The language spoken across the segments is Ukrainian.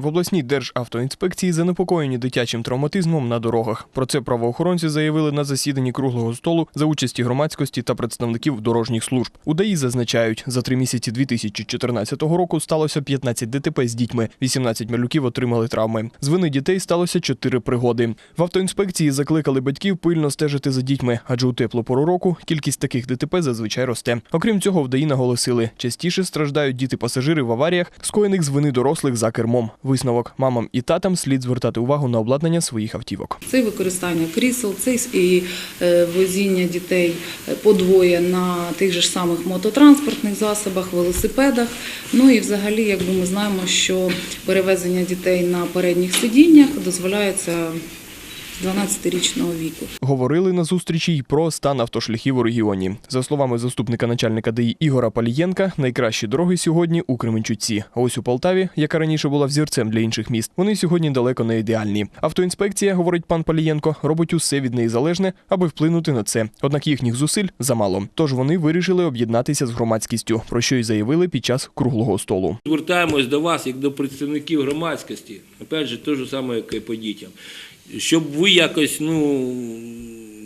В обласній державтоінспекції занепокоєні дитячим травматизмом на дорогах. Про це правоохоронці заявили на засіданні круглого столу за участі громадськості та представників дорожніх служб. У ДАІ зазначають, за три місяці 2014 року сталося 15 ДТП з дітьми, 18 малюків отримали травми. З вини дітей сталося 4 пригоди. В автоінспекції закликали батьків пильно стежити за дітьми, адже у теплу пору року кількість таких ДТП зазвичай росте. Окрім цього, в ДАІ наголосили, частіше страждають діти-пасажири в аваріях, скоєних з вини дорослих за кермом. Висновок мамам і татам слід звертати увагу на обладнання своїх автівок. Це використання крісел, це і е, возіння дітей подвоє на тих же ж самих мототранспортних засобах, велосипедах. Ну і взагалі, якби ми знаємо, що перевезення дітей на передніх сидіннях дозволяється 12-річного віку. Говорили на зустрічі й про стан автошляхів у регіоні. За словами заступника начальника ДАІ Ігора Палієнка, найкращі дороги сьогодні у Кременчуці. А ось у Полтаві, яка раніше була взірцем для інших міст, вони сьогодні далеко не ідеальні. Автоінспекція, говорить пан Палієнко, робить усе від неї залежне, аби вплинути на це. Однак їхніх зусиль замало. Тож вони вирішили об'єднатися з громадськістю, про що й заявили під час круглого столу. Звертаємось до вас як до представників громадськості, опять же, те ж саме, як і по дітям, щоб ви якось ну,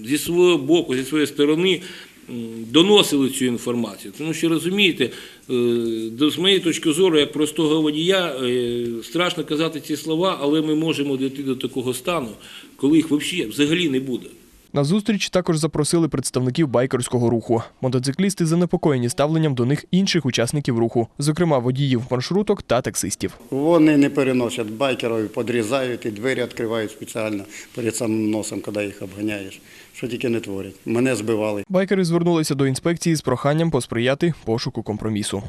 зі свого боку, зі своєї сторони доносили цю інформацію. Тому що розумієте, е, з моєї точки зору, як простого водія, е, страшно казати ці слова, але ми можемо дійти до такого стану, коли їх взагалі не буде. На зустріч також запросили представників байкерського руху. Мотоциклісти занепокоєні ставленням до них інших учасників руху, зокрема водіїв маршруток та таксистів. Вони не переносять байкерів, підрізають і двері відкривають спеціально перед самим носом, коли їх обганяєш. Що тільки не творять. Мене збивали. Байкери звернулися до інспекції з проханням посприяти пошуку компромісу.